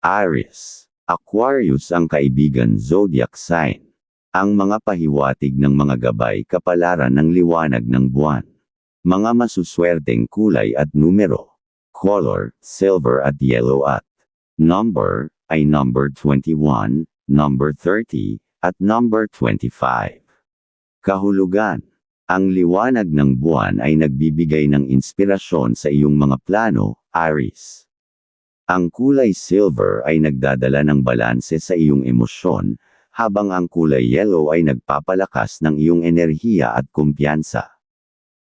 Aries. Aquarius ang kaibigan zodiac sign. Ang mga pahiwatig ng mga gabay kapalaran ng liwanag ng buwan. Mga masuswerteng kulay at numero. Color, silver at yellow at. Number, ay number 21, number 30, at number 25. Kahulugan. Ang liwanag ng buwan ay nagbibigay ng inspirasyon sa iyong mga plano, Aries. Ang kulay silver ay nagdadala ng balanse sa iyong emosyon, habang ang kulay yellow ay nagpapalakas ng iyong enerhiya at kumpiyansa.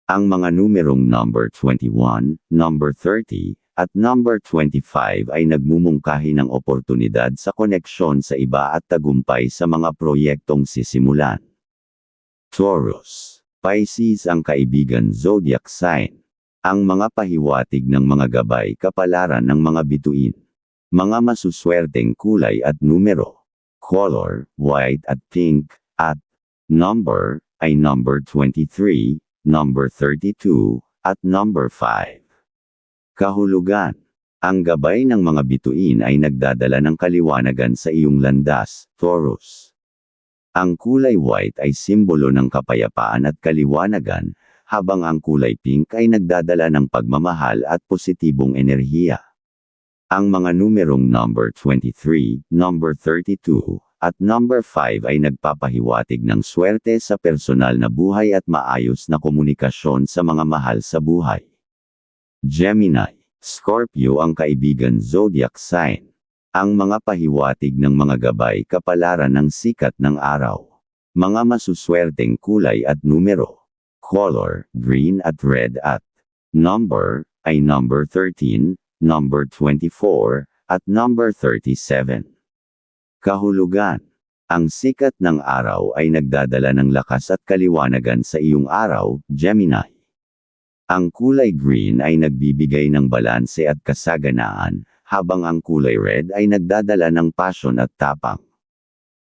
Ang mga numerong number 21, number 30, at number 25 ay nagmumungkahi ng oportunidad sa koneksyon sa iba at tagumpay sa mga proyektong sisimulan. Taurus. Pisces ang kaibigan zodiac sign. Ang mga pahiwatig ng mga gabay kapalaran ng mga bituin. Mga masuswerteng kulay at numero. Color, white at pink, at number, ay number 23, number 32, at number 5. Kahulugan. Ang gabay ng mga bituin ay nagdadala ng kaliwanagan sa iyong landas, Taurus. Ang kulay white ay simbolo ng kapayapaan at kaliwanagan, habang ang kulay pink ay nagdadala ng pagmamahal at positibong enerhiya. Ang mga numerong number 23, number 32, at number 5 ay nagpapahiwatig ng swerte sa personal na buhay at maayos na komunikasyon sa mga mahal sa buhay. Gemini, Scorpio ang kaibigan zodiac sign. Ang mga pahiwatig ng mga gabay kapalaran ng sikat ng araw. Mga masuswerteng kulay at numero color, green at red at number, ay number 13, number 24, at number 37. Kahulugan. Ang sikat ng araw ay nagdadala ng lakas at kaliwanagan sa iyong araw, Gemini. Ang kulay green ay nagbibigay ng balanse at kasaganaan, habang ang kulay red ay nagdadala ng passion at tapang.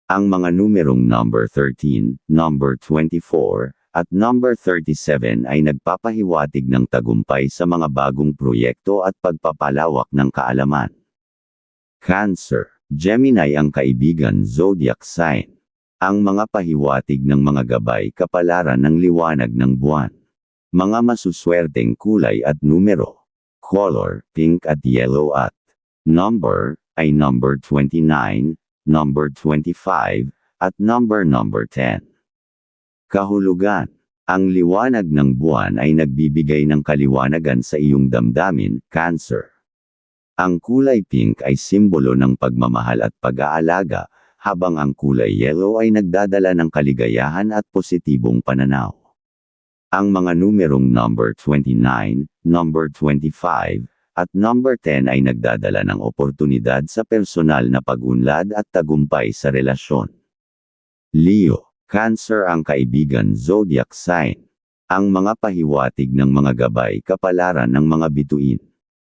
Ang mga numerong number 13, number 24, at number 37 ay nagpapahiwatig ng tagumpay sa mga bagong proyekto at pagpapalawak ng kaalaman. Cancer. Gemini ang kaibigan zodiac sign. Ang mga pahiwatig ng mga gabay kapalaran ng liwanag ng buwan. Mga masuswerteng kulay at numero. Color, pink at yellow at number, ay number 29, number 25, at number number 10. Kahulugan. Ang liwanag ng buwan ay nagbibigay ng kaliwanagan sa iyong damdamin, Cancer. Ang kulay pink ay simbolo ng pagmamahal at pag-aalaga, habang ang kulay yellow ay nagdadala ng kaligayahan at positibong pananaw. Ang mga numerong number 29, number 25, at number 10 ay nagdadala ng oportunidad sa personal na pag-unlad at tagumpay sa relasyon. Leo, Cancer ang kaibigan zodiac sign. Ang mga pahiwatig ng mga gabay kapalaran ng mga bituin.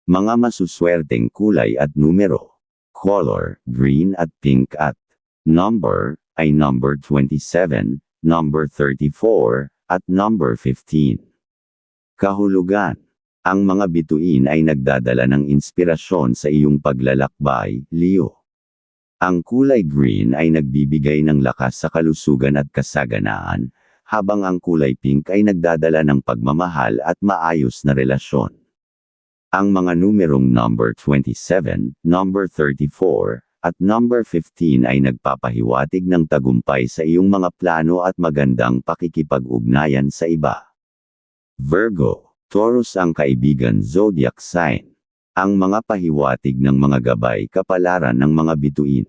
Mga masuswerteng kulay at numero. Color, green at pink at number, ay number 27, number 34, at number 15. Kahulugan. Ang mga bituin ay nagdadala ng inspirasyon sa iyong paglalakbay, Leo. Ang kulay green ay nagbibigay ng lakas sa kalusugan at kasaganaan, habang ang kulay pink ay nagdadala ng pagmamahal at maayos na relasyon. Ang mga numerong number 27, number 34, at number 15 ay nagpapahiwatig ng tagumpay sa iyong mga plano at magandang pakikipag-ugnayan sa iba. Virgo, Taurus ang kaibigan zodiac sign. Ang mga pahiwatig ng mga gabay kapalaran ng mga bituin.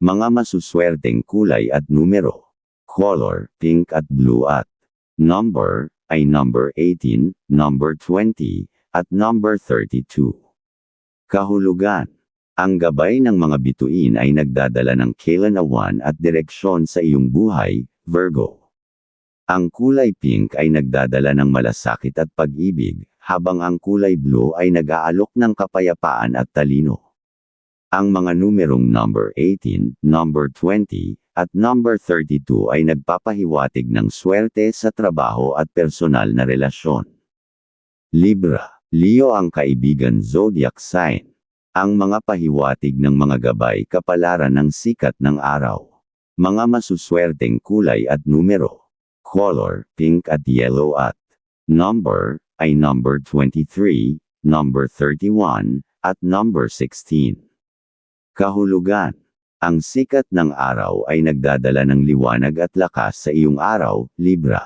Mga masuswerteng kulay at numero. Color, pink at blue at number, ay number 18, number 20, at number 32. Kahulugan. Ang gabay ng mga bituin ay nagdadala ng kailanawan at direksyon sa iyong buhay, Virgo. Ang kulay pink ay nagdadala ng malasakit at pag-ibig, habang ang kulay blue ay nag-aalok ng kapayapaan at talino. Ang mga numerong number 18, number 20, at number 32 ay nagpapahiwatig ng swerte sa trabaho at personal na relasyon. Libra Leo ang kaibigan zodiac sign. Ang mga pahiwatig ng mga gabay kapalaran ng sikat ng araw. Mga masuswerteng kulay at numero. Color, pink at yellow at number, ay number 23, number 31, at number 16. Kahulugan. Ang sikat ng araw ay nagdadala ng liwanag at lakas sa iyong araw, Libra.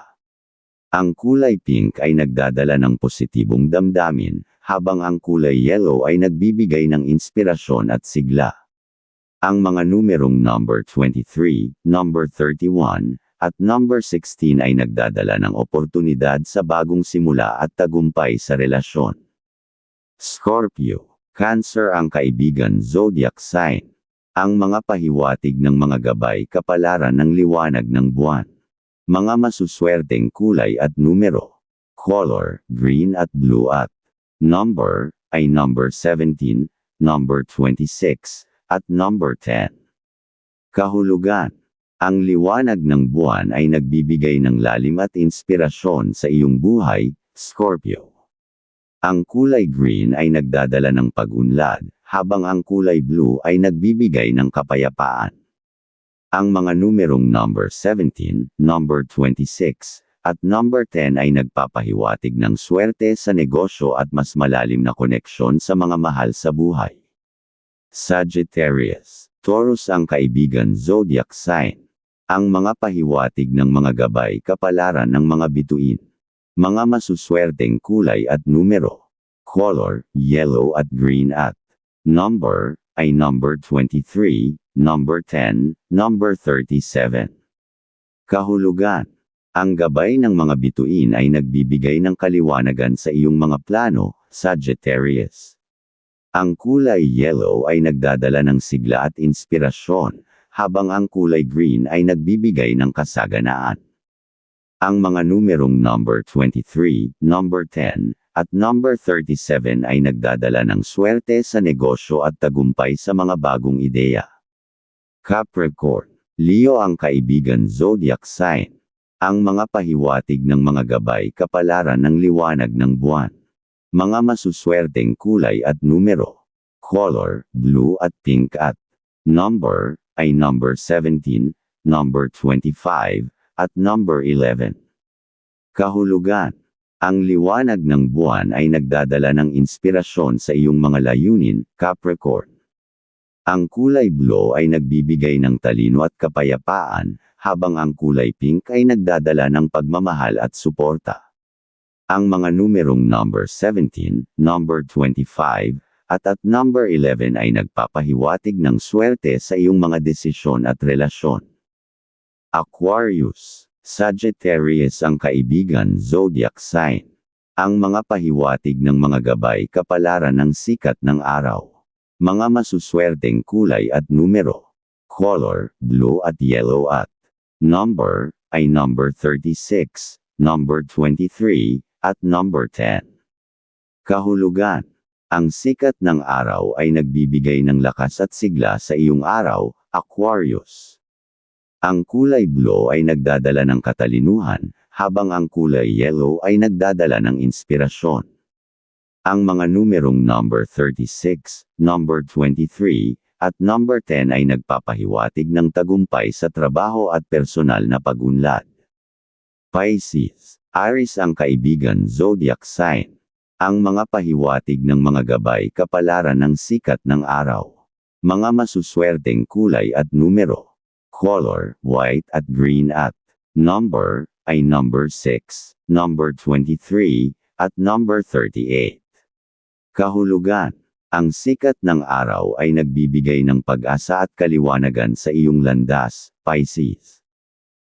Ang kulay pink ay nagdadala ng positibong damdamin, habang ang kulay yellow ay nagbibigay ng inspirasyon at sigla. Ang mga numerong number 23, number 31, at number 16 ay nagdadala ng oportunidad sa bagong simula at tagumpay sa relasyon. Scorpio, Cancer ang kaibigan zodiac sign. Ang mga pahiwatig ng mga gabay kapalaran ng liwanag ng buwan. Mga masuswerteng kulay at numero. Color, green at blue at number, ay number 17, number 26, at number 10. Kahulugan. Ang liwanag ng buwan ay nagbibigay ng lalim at inspirasyon sa iyong buhay, Scorpio. Ang kulay green ay nagdadala ng pag-unlad, habang ang kulay blue ay nagbibigay ng kapayapaan. Ang mga numerong number 17, number 26, at number 10 ay nagpapahiwatig ng swerte sa negosyo at mas malalim na koneksyon sa mga mahal sa buhay. Sagittarius, Taurus ang kaibigan zodiac sign. Ang mga pahiwatig ng mga gabay kapalaran ng mga bituin. Mga masuswerteng kulay at numero. Color, yellow at green at number, ay number 23, number 10, number 37. Kahulugan ang gabay ng mga bituin ay nagbibigay ng kaliwanagan sa iyong mga plano, Sagittarius. Ang kulay yellow ay nagdadala ng sigla at inspirasyon, habang ang kulay green ay nagbibigay ng kasaganaan. Ang mga numerong number 23, number 10, at number 37 ay nagdadala ng swerte sa negosyo at tagumpay sa mga bagong ideya. Capricorn, Leo ang kaibigan zodiac sign ang mga pahiwatig ng mga gabay kapalaran ng liwanag ng buwan. Mga masuswerteng kulay at numero. Color, blue at pink at number, ay number 17, number 25, at number 11. Kahulugan. Ang liwanag ng buwan ay nagdadala ng inspirasyon sa iyong mga layunin, Capricorn. Ang kulay blue ay nagbibigay ng talino at kapayapaan, habang ang kulay pink ay nagdadala ng pagmamahal at suporta. Ang mga numerong number 17, number 25, at at number 11 ay nagpapahiwatig ng swerte sa iyong mga desisyon at relasyon. Aquarius, Sagittarius ang kaibigan zodiac sign. Ang mga pahiwatig ng mga gabay kapalaran ng sikat ng araw. Mga masuswerteng kulay at numero. Color, blue at yellow at number, ay number 36, number 23, at number 10. Kahulugan. Ang sikat ng araw ay nagbibigay ng lakas at sigla sa iyong araw, Aquarius. Ang kulay blue ay nagdadala ng katalinuhan, habang ang kulay yellow ay nagdadala ng inspirasyon. Ang mga numerong number 36, number 23, at number 10 ay nagpapahiwatig ng tagumpay sa trabaho at personal na pagunlad. Pisces, Aries ang kaibigan zodiac sign. Ang mga pahiwatig ng mga gabay kapalaran ng sikat ng araw. Mga masuswerteng kulay at numero. Color, white at green at number, ay number 6, number 23, at number 38. Kahulugan ang sikat ng araw ay nagbibigay ng pag-asa at kaliwanagan sa iyong landas, Pisces.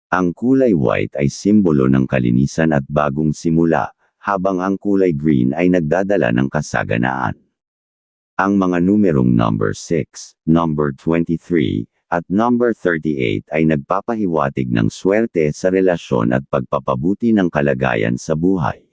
Ang kulay white ay simbolo ng kalinisan at bagong simula, habang ang kulay green ay nagdadala ng kasaganaan. Ang mga numerong number 6, number 23, at number 38 ay nagpapahiwatig ng swerte sa relasyon at pagpapabuti ng kalagayan sa buhay.